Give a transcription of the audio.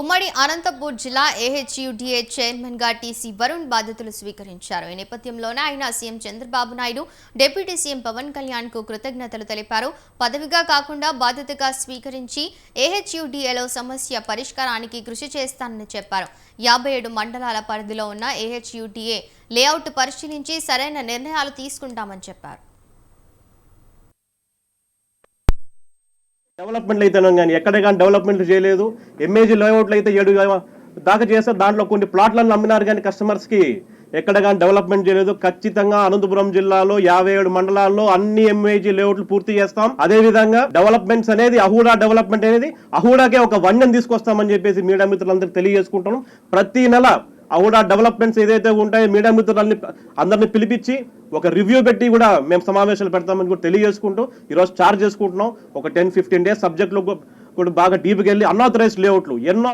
ఉమ్మడి అనంతపూర్ జిల్లా ఏహెచ్యుడిఏ చైర్మన్గా టీసీ వరుణ్ బాధ్యతలు స్వీకరించారు. ఈ నేపథ్యంలోనే ఆయన CM Chandrababu Naidu deputy CM Pawan కళ్యాణ్కు కృతజ్ఞతలు తెలిపారు. పదవిగా కాకుండా బాధ్యతగా స్వీకరించి ఏహెచ్యుడిఏలో సమస్య పరిష్కారానికి కృషి చేస్తానని చెప్పారు. యాభై ఏడు మండలాల పరిధిలో ఉన్న ఏహెచ్యుడిఏ లేఅవుట్ పరిశీలించి సరైన నిర్ణయాలు తీసుకుంటామని చెప్పారు. డెవలప్మెంట్లు అయితే కానీ ఎక్కడ కానీ డెవలప్మెంట్ చేయలేదు. ఎంఏజీ లేఅవుట్లు అయితే ఏడు దాకా చేస్తే దాంట్లో కొన్ని ప్లాట్లను అమ్మినారు కానీ కస్టమర్స్కి ఎక్కడ కానీ డెవలప్మెంట్ చేయలేదు. ఖచ్చితంగా అనంతపురం జిల్లాలో యాభై ఏడు మండలాల్లో అన్ని ఎంఏజీ లేఅవుట్లు పూర్తి చేస్తాం. అదే విధంగా డెవలప్మెంట్స్ అనేది అహూడా డెవలప్మెంట్ అనేది అహూడాకే ఒక వన్యం తీసుకొస్తామని చెప్పేసి మీడియా మిత్రులందరికీ తెలియజేసుకుంటున్నాం. ప్రతి నెల అహూడా డెవలప్మెంట్స్ ఏదైతే ఉంటాయో మీడియా మిత్రులన్నీ అందరిని పిలిపించి ఒక రివ్యూ పెట్టి కూడా మేము సమావేశాలు పెడతామని కూడా తెలియజేసుకుంటూ ఈరోజు చార్జ్ చేసుకుంటున్నాం. ఒక టెన్ ఫిఫ్టీన్ డేస్ సబ్జెక్ట్లో కూడా బాగా డీప్కి వెళ్ళి అన్ఆథరైజ్డ్ లేఅవుట్లు ఎన్నో